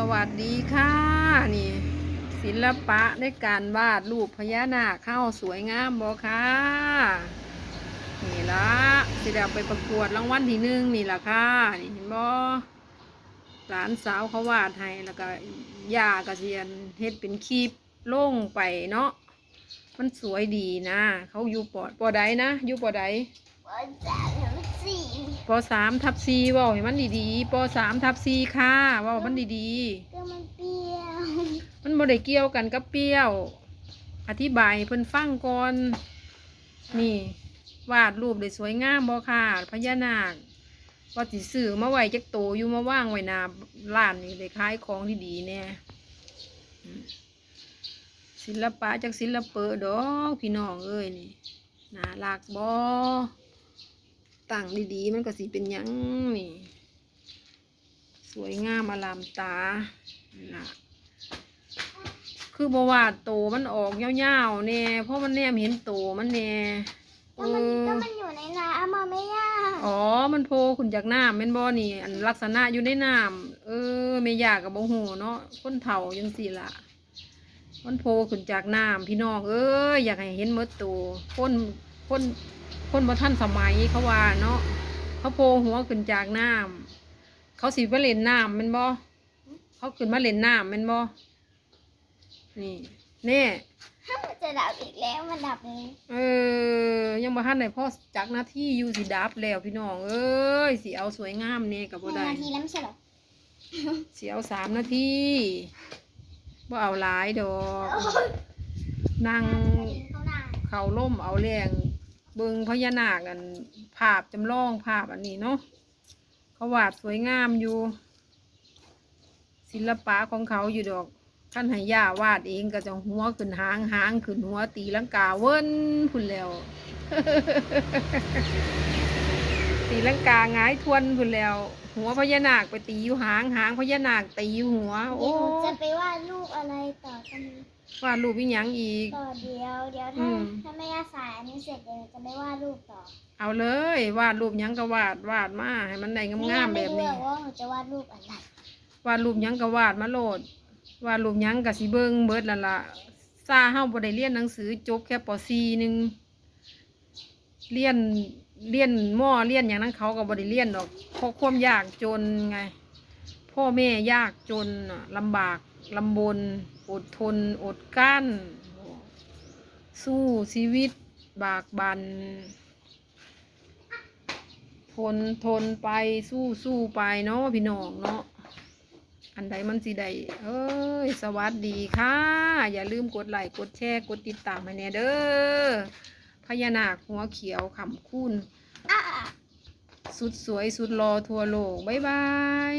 สวัสดีค่ะ นี่ ศิลปะในการวาดรูปพญานาคเข้าสวยงามบอค่ะ นี่ละสิเดาไปประกวดรางวัลที่หนึ่งนี่ละค่ะ นี่เห็นบอหลานสาวเขาวาดให้แล้วก็ยากระเซียนเฮ็ดเป็นคลิปลงไปเนาะมันสวยดีนะ เขาอยู่ปอดปอดใดนะอยู่ปอใดวันจันทร์ทั้ สี่ปสามทับซีเว่าให้มันดีๆปสามทับซีค่ะเว่ามันดีก็มันเปรี้ยวๆ มันบ่ได้เกี่ยวกันกับเปรี้ยว อธิบายให้เพิ่นฟังก่อน นี่ วาดรูปได้สวยงามบ่ค่ะพญานาคว่าสิซื้อมาไว้จักโตอยู่มาว่างไว้หน้าร้านนี่ได้ขายของที่ดีแน่อืมศิลปะจากศิลปะดอกพี่น้องเอ้ยนี่น่ารักบ่ ตั้งดีๆ มันก็สิเป็นหยังนี่ สวยงามอลามตาน่ะคือบวาดโตมันออกยาวๆแน่เพราะมันแนมเห็นโตมันแน่เอก็มันอก็มันอยู่ในน้ำมาไม่ยากอ๋อ มันโผล่ขึ้นจากน้ำแม่นบ่นี่ อันลักษณะอยู่ในน้ำเออไม่ยากกับบ่ฮู้เนาะคนเฒ่าจังซี่ล่ะมันโผล่ขึ้นจากน้ำพี่น้องเอ้ยอยากให้เห็นหมดตัวคนคน คนบ่ทันสมัยเขาว่าเนาะเขาโผล่หัวขึ้นจากน้ำเขาสิมาเล่นน้ำแม่นบ่เขาขึ้นมาเล่นน้ำแม่นบ่นี่แน่ถ้ามันจะดับอีกแล้วมันดับเลยเออ ยังบ่ทันได้พ่อจักหน้าที่อยู่สิดับแล้วพี่น้องเอ้ยสิเอาสวยงามนี่กับหบ่นึ่งได้นาทีแล้วไม่ใช่เหรอสิเอาสามนาทีบ่เอาหลายดอกนั่งเขาหน้าเขาล่มเอาแรง เบิงพญานาคอันภาพจำลองภาพอันนี้เนาะเขาวาดสวยงามอยู่ ศิลปะของเขาอยู่ดอกท่านห้ย่าวาดเองก็จะหัวขึ้นหางหางขึ้นหัวตีลังกาเวิ้นพุ่นแล้วตีลังกาหงายทวนพุ่นแล้ว หัวพญานาคไปตีอยู่หางหางพญานาคตีอยู่หัว โอ้จะไปวาดรูปอะไรต่อกันนี้ วาดรูปอีหยังอีก ต่อเดียวเดี๋ยวอืถ้าม ถ้าไม่ยาสายอันนี้เสร็จเดี๋ยวจะไปวาดรูปต่อเอาเลย วาดรูปหยังก็วาดวาดมาให้มันได้งามๆแบบนี้ ไม่รู้หรอกว่าหนูจะวาดรูปอะไรวาดรูปหยังก็วาดมาโลด วาดรูปหยังก็สิเบิ่งเบิดนั่นล่ะซาเฮาบ่ได้เรียนหนังสือจบแค่ป .4 หนึงเรียนเรียนมอเรียนอย่างนั้นเขาก็บ่ได้เรียนดอกเพราะความยากจนไง พ่อแม่ยากจนน่ะลำบากลำบน อดทนอดกั้น สู้ชีวิตบากบัน ทนทนไปสู้สู้ไปเนาะพี่น้องเนาะอันใดมันสิได้เอ้ย สวัสดีค่ะ อย่าลืมกดไลค์ กดแชร์ กดติดตามให้แน่เด้อ พญานาคหัวเขียวขำคุ้นสุดสวยสุดรอทั่วโลก บ๊ายบาย